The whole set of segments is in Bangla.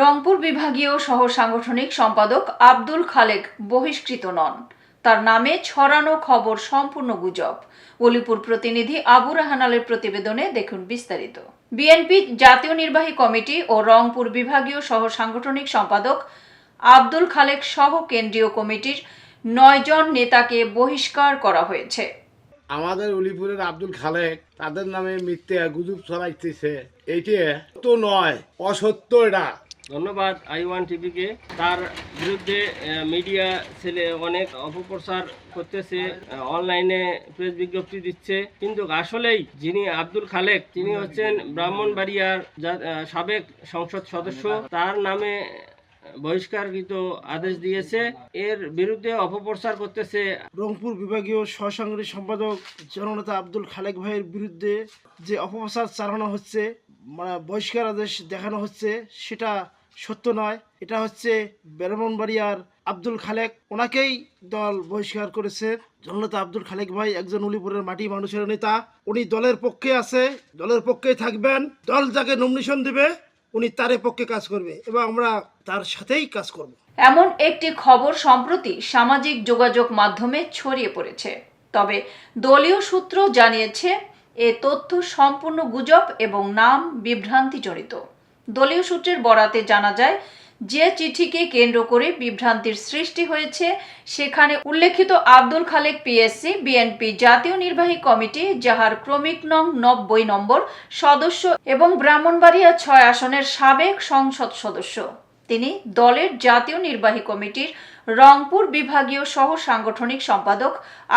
রংপুর বিভাগীয় সহ সাংগঠনিক সম্পাদক আব্দুল খালেক বহিষ্কৃত নন। তার নামে ছড়ানো খবর সম্পূর্ণ গুজব। অলিপুর প্রতিনিধি আবু রাহানালের প্রতিবেদনে দেখুন বিস্তারিত। বিএনপি জাতীয় নির্বাহী কমিটি ও রংপুর বিভাগীয় সহ সাংগঠনিক সম্পাদক আব্দুল খালেক সহ কেন্দ্রীয় কমিটির নয়জন নেতাকে বহিষ্কার করা হয়েছে। আমাদের উলিপুরের আব্দুল খালেক, তাদের নামে মিথ্যে গুজব ছড়াইতেছে। এইটা তো নয়, অসত্য এটা। ধন্যবাদ আই ওয়ান টিভিকে। তার বিরুদ্ধে মিডিয়া ছেলে অনেক অপপ্রচার করতেছে অনলাইনে প্রেস বিজ্ঞপ্তি দিচ্ছে। কিন্তু আসলেই যিনি আব্দুল খালেক, তিনি হচ্ছেন ব্রাহ্মণবাড়িয়ার সাবেক সংসদ সদস্য। তার নামে বহিষ্কারকৃত আদেশ দিয়েছে। এর বিরুদ্ধে অপপ্রচার করতেছে। রংপুর বিভাগীয় সহসাংগঠনিক সম্পাদক জননেতা আব্দুল খালেক ভাইয়ের বিরুদ্ধে যে অপপ্রচার চালানো হচ্ছে মানে বহিষ্কার আদেশ দেখানো হচ্ছে, সেটা সত্য নয়। এটা হচ্ছে ব্রাহ্মণবাড়িয়ার আব্দুল খালেক। ওনাকেই দল বহিষ্কার করেছে। জননেতা আব্দুল খালেক ভাই একজন উলিপুরের মাটি মানুষের নেতা। উনি দলের পক্ষে আছে, দলের পক্ষেই থাকবেন। দল যাকে নমিনেশন দেবে, উনি তারে পক্ষে কাজ করবে এবং আমরা তার সাথেই কাজ করব। এমন একটি খবর সম্প্রতি সামাজিক যোগাযোগ মাধ্যমে ছড়িয়ে পড়েছে। তবে দলীয় সূত্র জানিয়েছে এ তথ্য সম্পূর্ণ গুজব এবং নাম বিভ্রান্তিজনিত। দলীয় সূত্রের বরাতে জানা যায়, যে চিঠিকে কেন্দ্র করে বিভ্রান্তির সৃষ্টি হয়েছে, সেখানে উল্লেখিত আব্দুল খালেক পিএসসি, বিএনপি জাতীয় নির্বাহী কমিটি, যাহার ক্রমিক নং নব্বই নম্বর সদস্য এবং ব্রাহ্মণবাড়িয়া ছয় আসনের সাবেক সংসদ সদস্য। তিনি দলের জাতীয় নির্বাহী কমিটির রংপুর বিভাগীয় সহ সাংগঠনিক সম্পাদক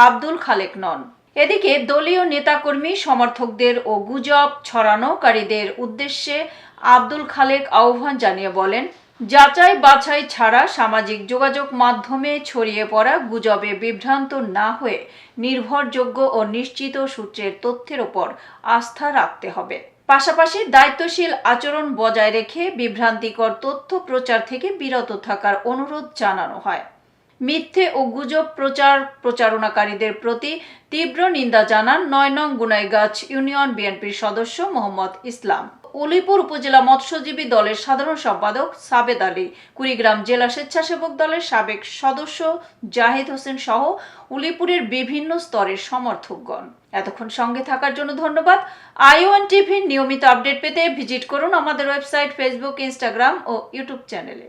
আব্দুল খালেক নন। এদিকে দলীয় নেতাকর্মী, সমর্থকদের ও গুজব ছড়ানোকারীদের উদ্দেশ্যে আব্দুল খালেক আহ্বান জানিয়ে বলেন, যাচাই বাছাই ছাড়া সামাজিক যোগাযোগ মাধ্যমে ছড়িয়ে পড়া গুজবে বিভ্রান্ত না হয়ে নির্ভরযোগ্য ও নিশ্চিত সূত্রের তথ্যের ওপর আস্থা রাখতে হবে। পাশাপাশি দায়িত্বশীল আচরণ বজায় রেখে বিভ্রান্তিকর তথ্য প্রচার থেকে বিরত থাকার অনুরোধ জানানো হয়। মিথ্যে ও গুজব প্রচার প্রচারণাকারীদের প্রতি তীব্র নিন্দা জানান নয় নং গুনাইগাছ ইউনিয়ন বিএনপির সদস্য মোহাম্মদ ইসলাম। উলিপুর উপজেলা মৎস্যজীবী দলের সাধারণ সম্পাদক সাবেদ আলী, কুড়িগ্রাম জেলা স্বেচ্ছাসেবক দলের সাবেক সদস্য জাহিদ হোসেন সহ উলিপুরের বিভিন্ন স্তরের সমর্থকগণ। এতক্ষণ সঙ্গে থাকার জন্য ধন্যবাদ। আইওয়ান টিভির নিয়মিত আপডেট পেতে ভিজিট করুন আমাদের ওয়েবসাইট, ফেসবুক, ইনস্টাগ্রাম ও ইউটিউব চ্যানেলে।